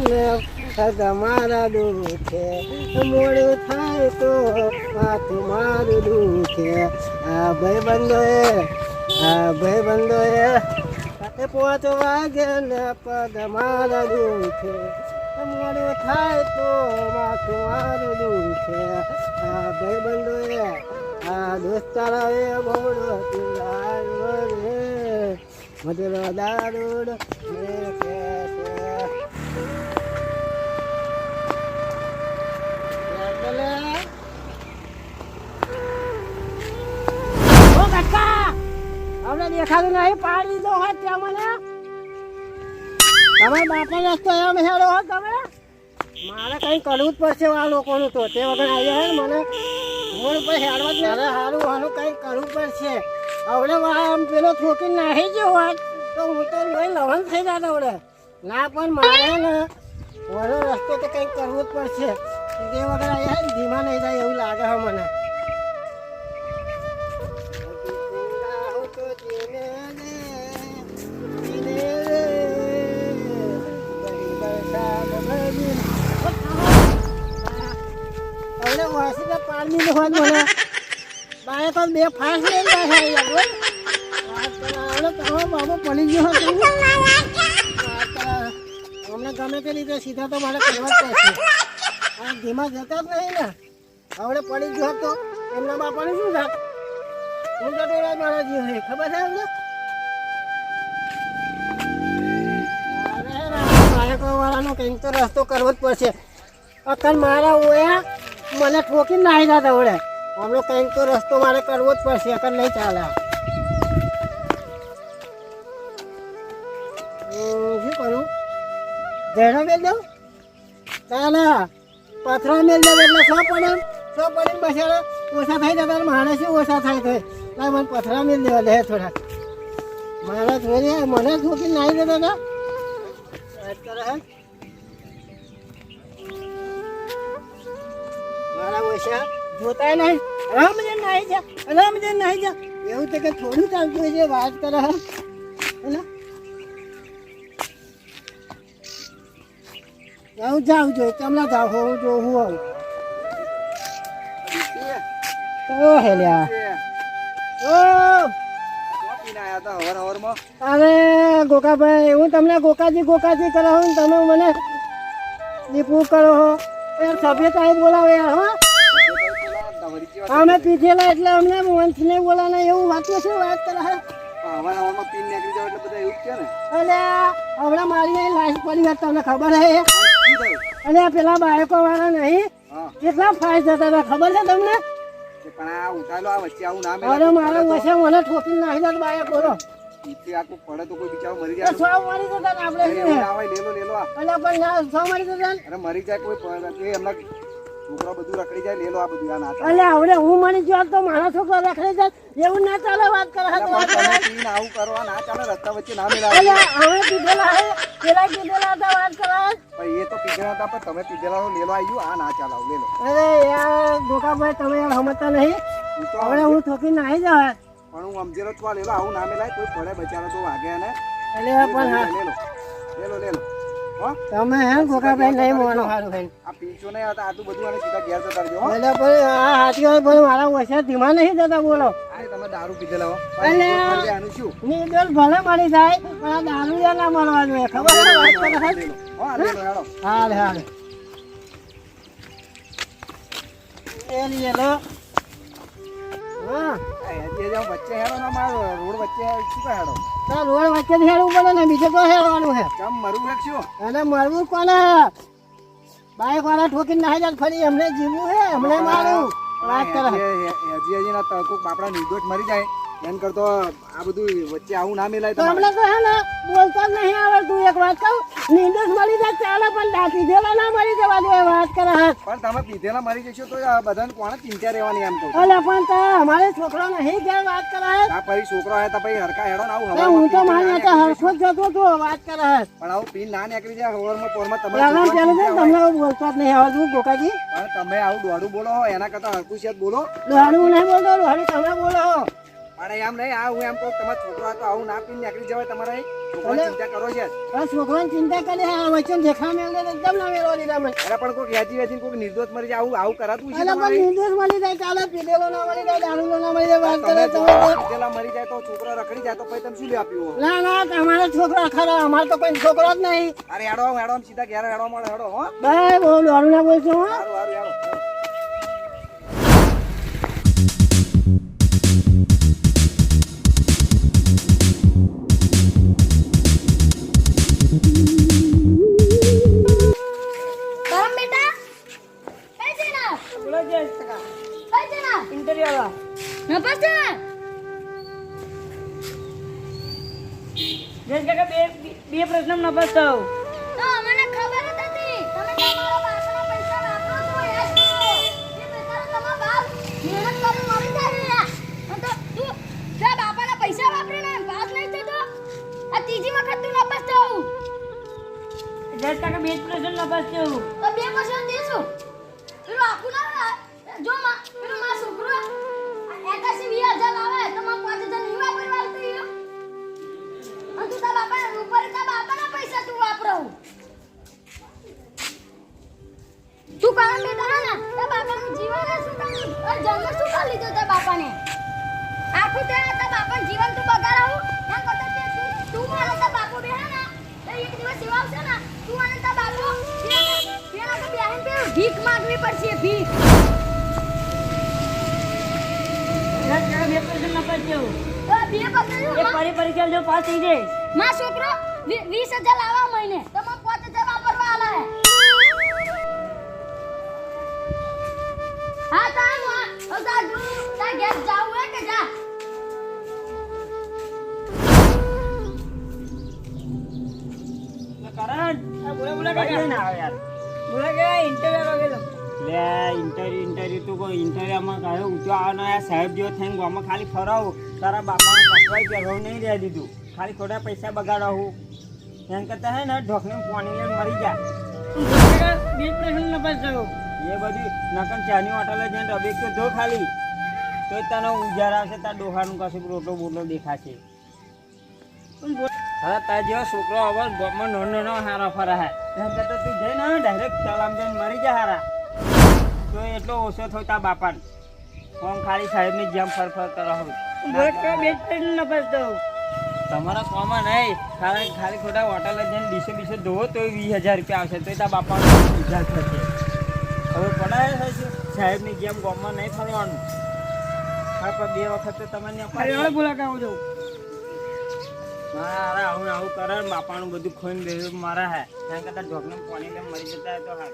ને તમારા દુખે મોડું થાય તો માથું મારું દુખે. આ ભાઈ બંધોએ ભાઈ બંધોએ પાંચ વાગે પગ મારા દુખે. મોડું થાય તો માથું મારું દુખે. આ ભાઈ બંધોએ આ દોસ્તારાએ બમડો તિલાયો રે. ને કે ઓ કાકા આપણે દેખાતું નહીં, પાડી દીધો હોય ત્યાં મને. તમે બાપા રસ્તો એમ હેડો હોત તમે. મારે કંઈ કરવું જ પડશે આ લોકોનું તો. તે વગર આવ્યા હે ને મને મૂળ ઉપર હેડવા જ મારે સારું આનું કંઈ કરવું પડશે. હવે આમ પેલો થોકી નાહી ગયો હોય, તો હું તો લોહી લવણ થઈ જાત હવે ના પણ મારે ને વળો રસ્તો તો કંઈક કરવું જ પડશે. તે વગર આવ્યા ધીમા નહીં જાય એવું લાગે છે મને. હવે વાસી તો પાડવી ન. હોત મને બાએ તો બે ફાસ લઈ ગયા તમારો બાબો ગમે તે રીતે સીધા તો મારે કરવા જ પડશે. આ ધીમા જતા જ નહીં ને. હવે પડી ગયો હતો. એમના બાપાને શું થાત હું તો ડોળા મારા જીવ ખબર છે એમને? વાળાનો કંઈક તો રસ્તો કરવો જ પડશે. અકલ મારા ઓયા મને ઠોકી નાહી જતા વડે. હમણો કંઈક તો રસ્તો મારે કરવો જ પડશે. અકલ નહીં ચાલે. શું કરું? જણા મેલ દઉં ચાલે. પથરા મેલ જાય એટલે સો પડે સો પડે બસાડે ઓછા થઈ જતા માણસ ઓછા થાય થાય લાય મને પથરા મેલ દેવા દે થોડા. મારા જોડે મને ઠોકી નાહી દે હતા? મારા ઓછા જોતાય નહીં. રામજન નાહી જા રામજન નાહી જા. એવું તો કે થોડું ચાલતું છે, વાત કરે હે. હેલા જાઉં જોઈએ તમને જાવ હું જો, હું આવું. કયો હેલ્યા. ઓ! અરે, ગોકાભાઈ, હું તમને ગોકાજી ગોકાજી કરો હું તમે મને દીપુ કરો હો. યાર સભ્યત બોલાવો યાર, હો. અમે પીધેલા એટલે અમને વંશને બોલાના, એવું વાંચ્યું છે વાત કરે, હે? હમણાં મારી લાશ પડી વાત તમને ખબર હે? અને આ પેલા બાળકો વાળા નહીં કેટલા ફાઇસ જતા હતા ખબર છે તમને? પણ આ ઉઠાયેલો આ વચ્ચે આવું ના અરે મારા વચ્ચે મને ઠોકી નાખી દે બાળક. આખું પડે તો કોઈ બિચારો મરી જાય. સો મરી જતા આપણે લેલો લેલો અલ્યા પણ ના સો મરી જતા ને અરે મરી જાય કોઈ એમના છોકરા બધું રખડી જાય લેલો આ બધું આ ના અલે હવે હું મરી જો તો મારા છોકરો રખડી જાય એવું ના ચાલે વાત કરે આવું કરો ના ચાલે રસ્તા વચ્ચે ના મેલાવો. અલે હવે પીધેલા હે પેલા પીધેલા હતા વાત કરે. પણ એ તો પીધેલા હતા પણ તમે પીધેલા લેલો આવી આ ના ચાલે આવું લેલો. અરે યાર ગોકાભાઈ તમે યાર સમજતા નહીં. તો હવે હું ઠોકી નાહી જવા પણ હું સમજેલો તો લેલો આવું ના મેલાય કોઈ પડે બચારો તો વાગે ને. એટલે પણ હા. લેલો લેલો લેલો. તમે હે ને ગોકાભાઈ નહીં મોનો. સારું ભાઈ આ પીંચો ને આ આટલું બધું આને સીધા ઘેર જતા રહેજો એટલે પણ આ હાથી હોય પણ મારા ઓછા ધીમા નહીં જતા બોલો. આ તમે દારૂ પીધેલા હો. એટલે આનું શું? નિર્દોષ ભલે મળી જાય પણ આ દારૂ યા ના મળવા જોઈએ. ખબર છે વાત કરે છે? લેલો હો આ લેલો હાલ હાલ. એ લીએ લો હા. હજી વચ્ચે હેડો ના મારો રોડ વચ્ચે શું કા હેડો? રોડ વચ્ચેથી હેડવું પડે ને બીજે તો હેડવાનું હે ચમ મરવું રાખશું અને મળવું કોને? બાઈક વાળા ઠોકીને નાહી જાય ફરી એમને જીવવું હે એમને મારું વાત કરે. હજી હજી ના તડકો બાપડા નિર્દોષ મરી જાય. એમ કરતો આ બધું વચ્ચે આવું ના મેલાય તો હમણાં તો હે ને બોલતો જ નહીં આવડતું. એક વાત કહું નિંદસ મળી જાય ચાલે પણ જેલા ના મળી જવા દે વાત કરે પણ તમે પીધેલા મરી જશો તો આ બધાને કોણે ચિંતા રહેવાની એમ કહું અલે પણ તો અમારે છોકરો નહીં જ્યાં વાત કરે આ ફરી છોકરો હે તો પછી હરકા હેડો ના આવું હવે હું તો મારી પીને હરખો જ જતો તો વાત કરે પણ આવું પીન ના નીકળી જાય હવારમાં પોરમાં તમે છોકરાને પેલું છે ને તમને બોલતો જ નહીં આવડતું ગોકાજી. પણ તમે આવું દોડું બોલો એના કરતા હરકુશિયત બોલો. દોડું નહીં બોલો દોડું તમે બોલો. પણ એમ નહીં આ હું એમ કહું તમારો છોકરો હતો આવું ના પીને નીકળી જવાય તમારે. છોકરાની ચિંતા કરો છે. આ છોકરાની ચિંતા કરી આ વચન દેખા એકદમ ના મેળવા લીધા મને અરે પણ કોઈ હેચી વેચીને કોઈ નિર્દોષ મરી જાય આવું આવું કરાતું છે તમારે? નિર્દોષ મળી જાય ચાલે પીધેલો ના મળી જાય દારૂલો ના મળી જાય વાત કરે તમે તમે મરી જાય તો છોકરો રખડી જાય તો પછી તમે શું લે આપ્યું ના ના તમારો છોકરો ખરો અમાર તો કોઈ છોકરો જ નહીં. અરે હેડો હેડો સીધા ઘેર હેડો મળે હેડો હો. ભાઈ બહુ દારૂ ના બોલશો હો. જયેશ કાકા બે બે પ્રશ્ન નપાસ થાવ તો મને ખબર જ હતી. તમે તમારા બાપના પૈસા વાપરો છો યાદ કરો એ બેચારો તમારો બાપ મહેનત કરી મરી જાય ને. તો તું જે બાપાના પૈસા વાપરીને પાસ નહીં થતો આ ત્રીજી વખત તું નપાસ થવું. જયેશ કાકા બે જ પ્રશ્ન નપાસ થયું તો બે પ્રશ્ન દેશું. પેલું આખું ના જો માં પેલું માં છોકરો એકાસી વીસ હજાર ઉપર તારા બાપાના પૈસા તું વાપરો. તું કારણ બેટા હે ને તારા બાપાનું જીવન શું અરે જન્મ શું કામ લીધો તારા બાપાને? આખું તે તો બાપાનું જીવન તું બગાડાવું? એમ કરતા તે તું તું મારા તારા બાપો બે ના તો એક દિવસ એવા આવશે ને તું અને તારા બાપુ પેલા તો બેહીને પેલું ભીખ માંગવી પડશે ભીખ. બે તો પરીક્ષા જો પાસ થઈ જઈશ માં છોકરો વી- વીસ મહિને. તો માં પાંચ વાપરવા આલા હે. હા તા માં હવે તા તા ઘેર જાવું હે કે જા? કરણ. બોલે બોલે કે ના આવે યાર. બોલે કે ઇન્ટરવ્યુ વગેરે લે ઇન્ટરવ્યુ ઇન્ટરવ્યુ તું કોઈ ઇન્ટરવ્યુમાં કહ્યું ઊંચો આવવાનો યાર સાહેબ જેવો થઈને ગામમાં ખાલી ફરાવું. તારા બાપાને કપડાય પહેરવું નહીં દે દીધું. ખાલી ખોટા પૈસા બગાડાવું એમ કરતા હે ને ઢોકને પાણી લઈને મરી જા. બે એ બધું નકન ચાની હોટલે જઈને રબી તો જો ખાલી. તો તને ઉજાર આવશે તાર ડોહાનું કશું રોટલો બોટલો દેખાશે. હા તાર જેવો છોકરો હવે ગામમાં નાનો નાનો હારા ફરા હે. એમ કરતા તું જઈને ડાયરેક્ટ ચલામ જઈને મરી જા હારા. તો એટલો ઓછો થયો તાર બાપાને. ફોન ખાલી સાહેબની જેમ ફર કરો હવે. તમારા કોમાં નહીં. ખાલી ખાલી ખોટા હોટલ જઈને ડીસો બીસો ધોવો તો વીસ હજાર રૂપિયા આવશે. તો તારા બાપાનો ઉધાર થશે. હવે પડાય થશે સાહેબની જેમ ગામમાં નહીં ફરવાનું. હા પણ બે વખત તો તમને મારા આવું આવું કરે. બાપાનું બધું ખોઈને બેહ્યું મારા હે. એના કરતા ઢોકને પાણી લઈને મરી જતા તો હા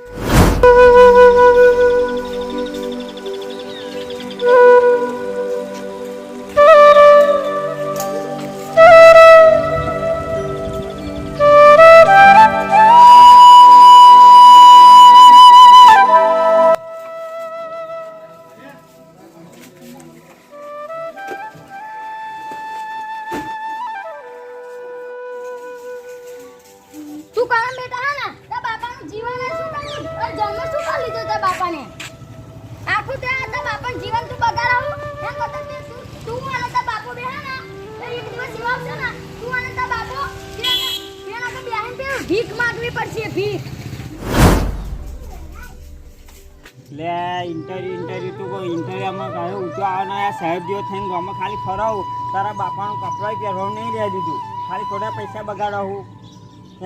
સાહેબ જેવો થઈને ગામમાં ખાલી ફરાવું. તારા બાપાનું કપડાય પહેરવાનું નહીં રહી દીધું. ખાલી થોડા પૈસા બગાડાવું.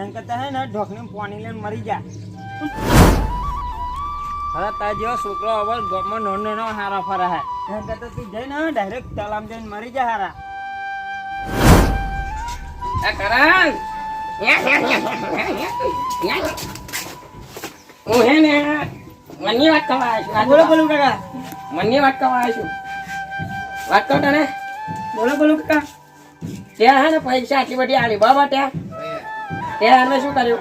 એમ કરતા હે ને ઢોકને પાણી લઈને મરી જા. હવે તાર જેવો છોકરો હવે ગામમાં નાનો નાનો હારા ફરા હે. એમ કરતા તું જઈને ડાયરેક્ટ તલામ જઈને મરી જા હારા. હું હે ને મનની વાત કરવા આવ્યો છું. બોલો બોલો કાકા. મનની વાત કરવા આવ્યો છું. વાત કહું તને. બોલો બોલો કાકા. ત્યાં હે ને પૈસા આટલી બધી આલી. બાબા ત્યાં. ત્યાં અમે શું કર્યું?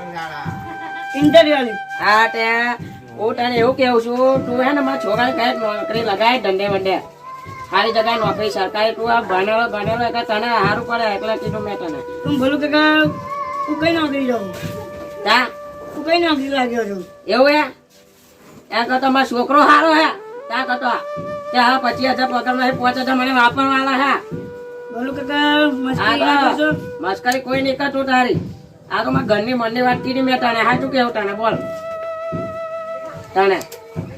ઇન્ટરવ્યુ આલી. હા ત્યાં હું તને એવું કેવું છું તું હે ને મારા છોકરાને કઈ નોકરી લગાય ધંધે વંડે સારી જગ્યાએ નોકરી સરકારી તું આ ભણેલો ભણેલો એટલે તને સારું પડે એટલે કીધું મેં તને. તું બોલું કાકા તું કઈ નોકરી જાઉં તા? તું કઈ નોકરી લાગ્યો છું? એવું હે? ત્યાં કરતો મારો છોકરો સારો હે? ત્યાં કરતો હવે પચીસ હજાર પગારમાં પાંચ હજાર મને વાપરવાના હા. બોલું કાકા આ મસ્કરી કોઈ નહીં કરતું તારી. આ તો મારા ઘરની મનની વાત કીધી મેં તને. હા શું કેવું તને બોલ. તને.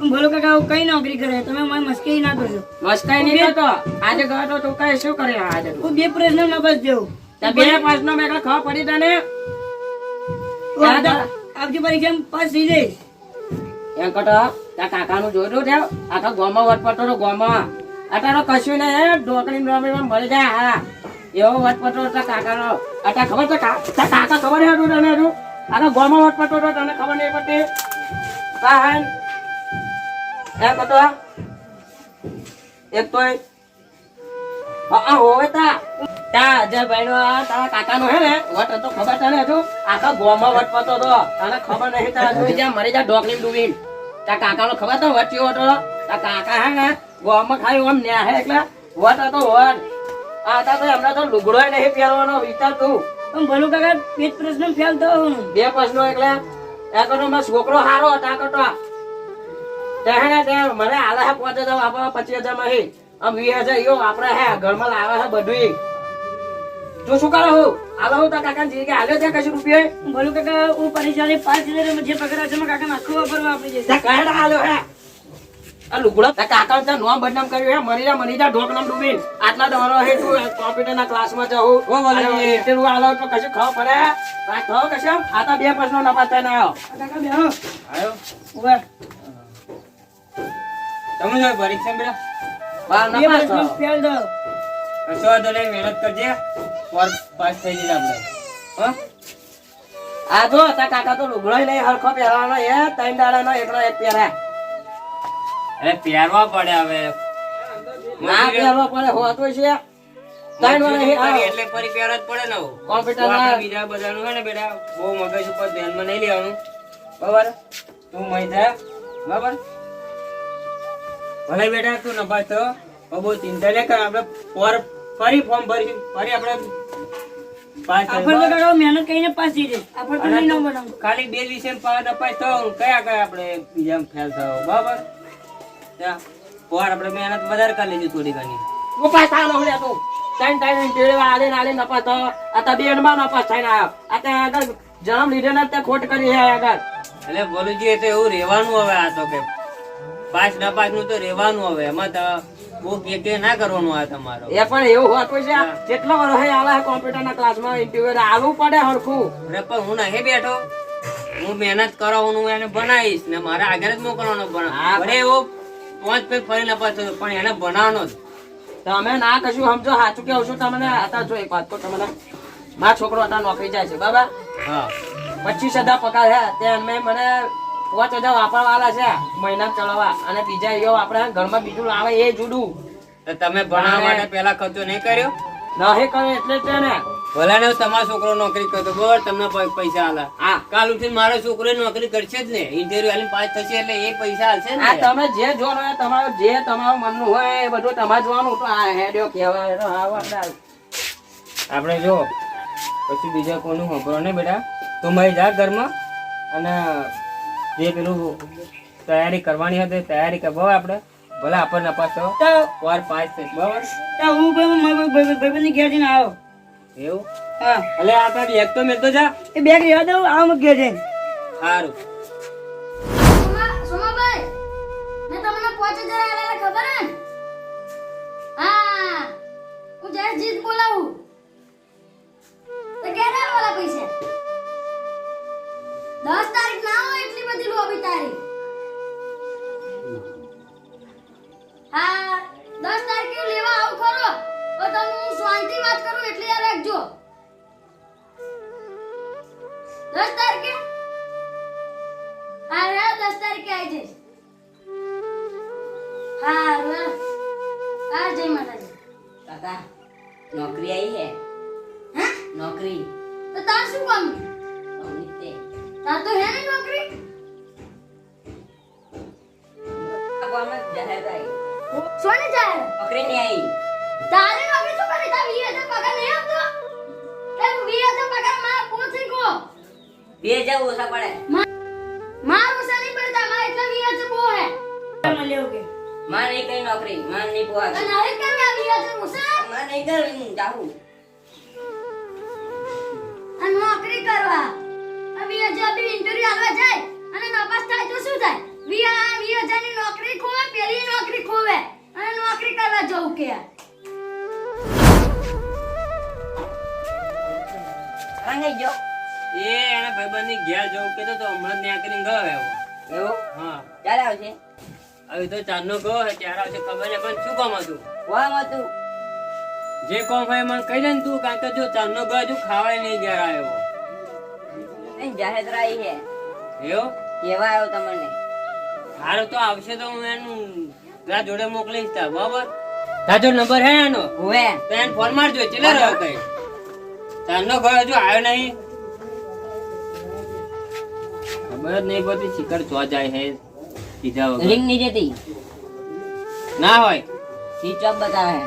બોલો કાકા હું કઈ નોકરી કરે? તમે મને મસ્કરી ના કરજો. મસ્કરી નહીં કરતો. આજે ગયો તો તું કઈ શું કર્યો આજે હું બે પ્રશ્ન ના બસ તે બે પ્રશ્ન મેં ખબર પડી તને? આવતી પરીક્ષા પાસ થઈ જઈશ. એમ કટો ત્યાં કાકાનું જોયું છે આખા ગોમાં વટપટો હતો ગોમાં તો કશું નહીં ઢોકળી ડોકળીમાં મળી જાય હા. એવો વટપટો તો કાકાનો. અત્યારે ખબર છે કાકા ખબર હતું તને હજુ? આખા ગોમાં વટપટો તો તને ખબર નહીં પડતી? કા હે. એમ કટો એક તો હા હોવે તા. ત્યાં અજયભાઈ નો તારા કાકાનો હે ને વટ હતો ખબર તને હજુ? આખા ગોમાં વટપટો તો તને ખબર નહીં તારા મરી જા ઢોકળી ડૂબી તા કાકાનો ખબર તો વટ હતો. તા કાકા હે ને ગોમાં ન્યા હે એટલે વટ હતો વટ આ તા તો હમણાં તો લુગડો નહીં પહેરવાનો વિચાર તું. પણ કાકા પેટ પ્રશ્ન ફેલ તો બે પ્રશ્નો એટલે એ કરતો મારો છોકરો હારો હતા કરતો ત્યાં ને તે મને આલા હે પાંચ હજાર વાપરવા પચીસ હજારમાં હે. આમ વીસ હજાર યો વાપરે હે ઘરમાં લાવે હે બધું તું શું કરો હું આલો તા કાકા કાકા કે હાલ્યો ત્યાં કશું રૂપિયો? બોલું કાકા હું પરીક્ષા પાંચ હજાર જે પગાર છે કાકા આખું વાપરવા આપી જશે ત્યાં હાલો હે. આ લુગડો કાકા નોમ બદનામ કર્યું હે. મરી જા મરી જા ઢોક નામ ડૂબી આટલા દોરો હે તું કોમ્પ્યુટર ના ક્લાસમાં જાઉં. ઓ વાલી તો કશું પડે આ તો કશું. આ તો બે પ્રશ્નો કાકા બેહો આવ્યો ઊભા. તમે જો પરીક્ષા બાર ફેલ તો કશો વાંધો નહીં મહેનત કરજે. પર પાસ થઈ જઈએ આપણે. આ જો તા કાકા તો લુગડો નહીં હરખો પહેરવાનો એ ત્રણ દાડાનો એકનો એક પહેરે. અરે પહેરવા પડે હવે. ના પહેરવો પડે હોતો છે. ત્રણ એટલે ફરી પહેરવા જ પડે ને. કોમ્પ્યુટર ના. બીજા બધાનું હે ને બેટા બહુ મગજ ઉપર ધ્યાનમાં નહીં લેવાનું. બરાબર? તું મહી બરાબર? ભલે બેટા તું નપાસ થયો બહુ ચિંતા નહીં કર આપણે પર ફરી ફોર્મ ભરીશું. ફરી આપણે પાસ મહેનત કરીને પાસ થઈ ખાલી બે વિષય પાસ નપાસ કયા કયા આપણે બીજા ફેલ થયો બરાબર? ત્યાં આપણે મહેનત વધારે કરી લીધી થોડી ઘણી. તું. પાસ આલે ને આલે નપાસ થયો આ તો બે માં નપાસ થઈને આવ્યો આ તો આગળ જન્મ લીધે ને તે ખોટ કરી આગળ. એટલે બોલુજી એટલે એવું રહેવાનું હવે આ તો કે. પાસ ન પાસનું તો રહેવાનું હવે. એમાં તો બહુ કે કે ના કરવાનું આ તમારો. એ પણ એવું હોતું છે. કેટલો વર્ષ હે આલે કોમ્પ્યુટર ના ક્લાસમાં ઇન્ટરવ્યુ આલવું પડે હરખું. અરે પણ હું નહીં બેઠો. હું મહેનત કરાવવાનું એને બનાવીશ. ને મારે આગળ જ મોકલવાનો હા. બનાવ અરે એવો પાંચ પેજ ફરી નપાસ થયો પણ એને બનાવવાનો જ. તમે ના કશું સમજો સાચું કેવું છું તમને. હતા જો એક વાત તો તમને. મારા છોકરો હતા નોકરી જાય છે બાબા હા. પચીસ હજાર પગાર છે તે મેં મને પાંચ હજાર વાપરવાના છે. મહિના ચલાવવા. અને બીજા એવો આપણે ઘરમાં બીજું આવે એ જુડું. તો તમે ભણાવવા માટે પેલા ખર્ચો નહીં કર્યો? નહીં કરે એટલે જ ને ભલે ને તમારો છોકરો નોકરી કરતો બોલ તમને પૈસા આલે. હા. કાલ ઉઠીને મારો છોકરો નોકરી કરશે જ ને. ઇન્ટરવ્યુ આલીને પાસ થશે એટલે એ પૈસા આલશે ને. તમે જે જો હોય તમારું જે તમારું મનનું હોય એ બધું તમારે જોવાનું. તો આ હેડ્યો કહેવાય તો આપણે જો પછી બીજા કોનું સાંભળો ને બેટા? તું મારી જા ઘરમાં. અને જે પેલું તૈયારી કરવાની હતી તૈયારી કરવા આપણે ભલે આપણને થયો વાર પાંચ થઈ બરાબર? તો હું ભાઈ મારા ભાઈ ભાઈબંધની ઘેર જઈને આવો. એવું? હા. એટલે આ તારી એક તો મેં તો જા. એ બેગ રહેવા દઉં આવો મત ઘેર જઈને. સારું સોમાભાઈ, મેં તમને પાંચ હજાર આલેલા ખબર હે હા, હું જયેશ જીત બોલાવું. તો ક્યારે જાહેર જાય? નોકરી નહીં આવી તારે નોકરી શું કરી? તા વીએ તો પગાર નહીં આવતો તે વીએ તો પગારમાં પોથી કો બે જાવ ઓસા પડે. માર ઓછા નહીં પડતા માર એટલા વીએ હજાર બો હે. લેવું કે? માર નહીં કઈ નોકરી માર નહીં પોવા અને હવે કેમ આવી ગયા છો? મુસા માર નહીં કરી હું જાઉં. આ નોકરી કરવા. આ વીસ હજાર બી ઇન્ટરવ્યુ આલવા જાય અને નાપાસ થાય તો શું થાય? વી આ વીસ નોકરી ખોવે પેલી નોકરી ખોવે. અને નોકરી કરવા જવું કે. રંગે જો. એ એના ભાઈબંધની ઘેર જવું કીધું તો હમણાં ત્યાં કરીને ગયો એવો એવું? હા. ક્યારે આવશે? હવે તો ચાંદનો ગયો હે ત્યારે આવશે ખબર છે પણ શું કામ હતું? કોમ હતું? જે કોમ હોય મને કહી દે ને તું કારણ કે જો ચાંદનો ગયો હજુ ખાવાય નહીં ઘેર આવ્યો. જાહેર રાઈ હે એવો? કેવા આવ્યો તમને? હારું તો આવશે તો હું એનું તારા જોડે મોકલીશ તા બરાબર? તાજો નંબર હે એનો? હોવે. તો એને ફોન મારજો ચેલે રહ્યો કઈ. તારનો ગયો હજુ આવ્યો નહીં. ખબર જ નહીં પડતી શિખર ચો જાય હે સીધા વગર. રિંગ નહીં જતી ના હોય. સ્વિચ ઓફ બતાવે.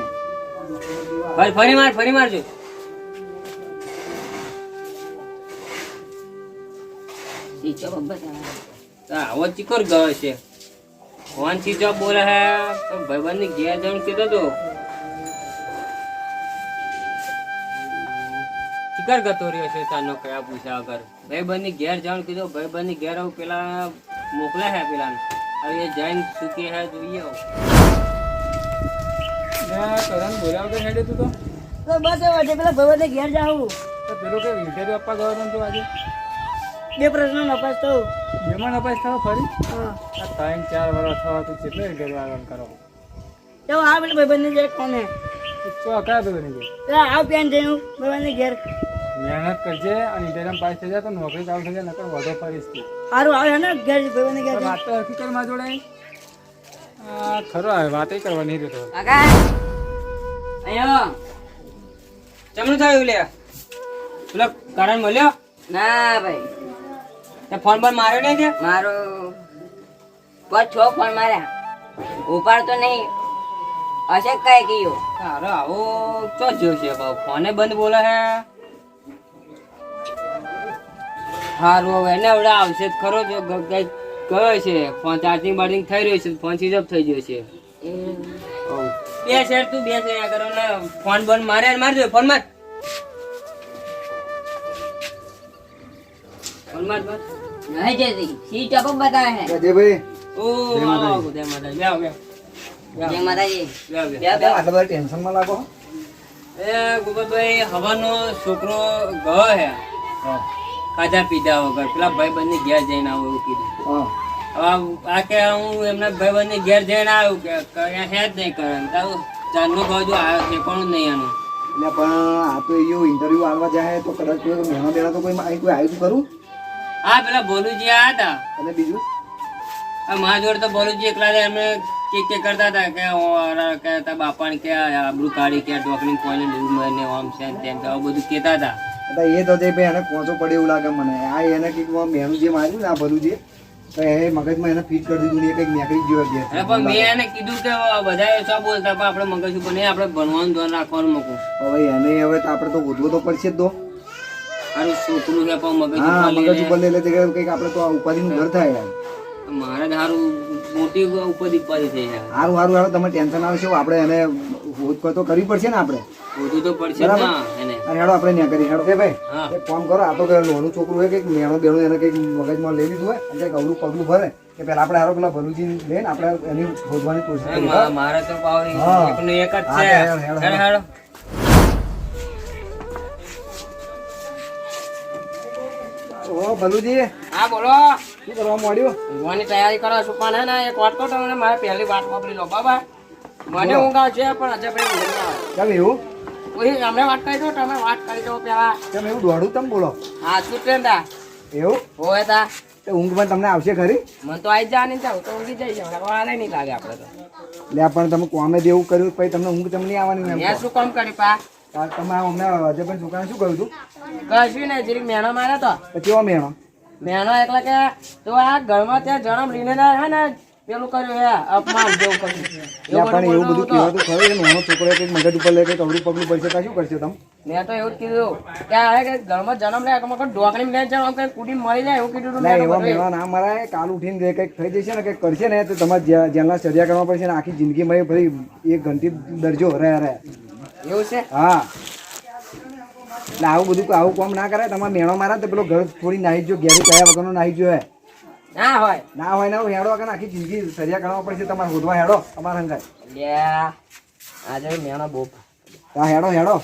ભાઈ ફરી ફરી માર ફરી મારજો. સ્વિચ ઓફ બતાવે. આવો ચીકોર ગયો છે. ફોન સ્વિચ ઓફ બોલે હે તો ભાઈબંધની ઘેર જવાનું કીધો તો. ચીકર ગતો રહ્યો છે તાનો કયા પૂછ્યા વગર. ભાઈબંધની ઘેર જવાનું કીધું ભાઈબંધની ઘેર આવું પેલા મોકલે હે પેલા હવે એ જઈને શું હે જોઈએ. કરણ બોલાવતો હેડે તું તો. તો બસ આજે પેલા ભગવતે ઘેર જાઉં. તો પેલું કે વિશે આપવા ગયો તો આજે? બે પ્રશ્ન નપાસ થયો. બેમાં નપાસ થયો ફરી? હા. આ ત્રણ ચાર વર્ષ થવા તું કેટલો આગળ કરો? તો આ પેલા ભાઈબંધને જે કોને? તો કયા બની તો આવ પેન જઈને ભાઈબંધને ઘેર. મહેનત કરજે અને ઇન્ટરમ પાસ થઈ જાય તો નોકરી ચાલુ થઈ જાય નકર વધો ફરીશ તું. સારું આવે છે ને ઘેર ભાઈબંધને ઘેર વાત તો હકીકતમાં જોડે. આ ખરો આવે વાતે કરવા નહીં રહેતો કાકા અહીંયા. ચમનું થયું લે. પેલો કારણ મળ્યો ના ભાઈ. તે ફોન પર માર્યો નહીં તે મારો પાંચ છ ફોન માર્યા. ઉપાડતો નહીં. હશે કઈ ગયો તારો આવો ચો જ્યો છે બાપ? ફોને બંધ બોલે હે? હારું હવે એને હવે આવશે ખરો જો કઈ કયો છે. ફોન ચાર્જિંગ બાર્જિંગ થઈ રહ્યું છે. ફોન સ્વિચ ઓફ થઈ ગયો છે. બે શેર તું બે શેર કરો ને. ફોન બંધ મારે મારજો. ફોન માર. ફોન માર માર નહીં જતી બતાવે હે ઓ જય માતાજી. જય માતાજી. આટલા બધા ટેન્શનમાં લાગો? એ ગોપાલભાઈ હવાનો છોકરો ગયો હે. ખાધા પીધા વગર. પેલા ભાઈ બંને ઘેર જઈને આવું એવું કીધું. હવે આ કે હું એમના ભાઈ બંને ઘેર જઈને આવ્યું કે કયા હે જ નહીં કરે. ચાંદનો બાજુ આવ્યો છે પણ નહીં એનું એટલે પણ આ તો એવું ઇન્ટરવ્યુ આવવા જાય તો કદાચ કોઈ મહેણા બેણા તો કોઈ કોઈ આવ્યું ખરું? હા પેલા બોલુજી આ હતા. અને બીજું? આ મારા જોડે તો બોલુજી એકલા હતા એમને કે કે કરતા હતા કે ઓરા અરે તા તારા બાપાને કે આબરૂ કાઢી કે ડોકની કોઈને ડૂબ ને આમ છે ને તેમ તો બધું કહેતા હતા. એટલે એ તો તે ભાઈ એને પહોંચો પડે એવું લાગે મને. આ એને કંઈક મહેનું જે માર્યું ને આ ભલું જે તો એ મગજમાં એને ફિટ કરી દીધું ને કંઈક મેકરી જ જોયો પણ મેં એને કીધું કે બધા શું બોલતા પણ આપણે મગજ ઉપર નહીં આપણે ભણવાનું ધ્યાન રાખવાનું મૂકું. હવે એને હવે તો આપણે તો ગોતવો તો પડશે જ તો મારું છોકરું છે પણ મગજ હા ઉપર મગજ ઉપર લઈ લે તો કંઈક આપણે તો આ ઉપાધિનું ઘર થાય યાર. મારે હારું મોટી ઉપાધિ ઉપાધિ થઈ જાય. સારું સારું સારું તમે ટેન્શન આવશે આપણે એને શોધ તો કરવી પડશે ને આપણે. બધું તો પડશે એને. અને હેડો આપણે ત્યાં કરી હેડો. એ ભાઈ એક કામ કરો આ તો કે નાનું છોકરું હોય કંઈક મેણો બેણો એને કંઈક મગજમાં લઈ લીધું હોય અને કંઈક અવરું પગલું ભરે કે પેલા આપણે હારો પેલા ભલુજી લઈને આપણે એની શોધવાની કોશિશ કરીએ મારે તો પાવર હા. એક જ છે. હેડો, હેડો, ઓ ભલુજી હા બોલો. શું કરવા માંડ્યું? ઊંઘવાની તૈયારી કરો છું પણ હે ને? એક વાત તો તમને મારે પહેલી વાત વાપરી લો બાબા. મને ઊંઘ આવશે પણ આજે ભાઈ ઊંઘ નહીં આવે કેમ એવું? પછી અમને વાત કરી દો તમે વાત કરી દો પેલા. કેમ એવું? દોડું તમે બોલો. હા શું ટ્રેન તા? એવું? હોય તા. તે ઊંઘ પણ તમને આવશે ખરી? મને તો આઈ જવાની જાવ તો ઊંઘી જઈ જાવ વાલે નહીં લાગે આપણે તો. લે પણ તમે કોમે જેવું કર્યું પછી તમને ઊંઘ તમને આવવાની મેં શું કામ કરી પા? તમે હમણાં પણ છોકરાને શું કહ્યું હતું કશું નહીં જીરીક મેનો માર્યો તો. પછી મેણો? મેનો એટલે કે તો આ ઘરમાં ત્યાં જન્મ લઈને હે ને પેલું કર્યું હે અપમાન જેવું કર્યું પણ એવું બધું કહેવાતું ખરું નાનો છોકરો કંઈક મગજ ઉપર લે કંઈક પગલું પડશે તો શું કરશે તમે? મેં તો એવું જ કીધું કે આ કે ઘરમાં જન્મ લે કે મગર ઢોકળી લે જન્મ કે કુડી મરી જાય એવું કીધું ના એવા મેળા ના મરાય કાલ ઉઠીને જે કંઈક થઈ જશે ને કંઈક કરશે ને તો તમારે જેલના સજા કરવા પડશે ને આખી જિંદગીમાં એ ફરી એક ઘંટી દરજો રહ્યા રહ્યા. એવું છે? હા. એટલે આવું બધું આવું કોમ ના કરાય. તમારે મેણો મારા તો પેલો ઘર થોડી નાહી જો ઘેર કયા વગરનો નાહી જો ના હોય. ના હોય ના હેડો વગર આખી જિંદગી સરિયા કરવા પડશે તમારે હોદવા હેડો તમારા હંગાય આજે મેણો બોપ હેડો હેડો.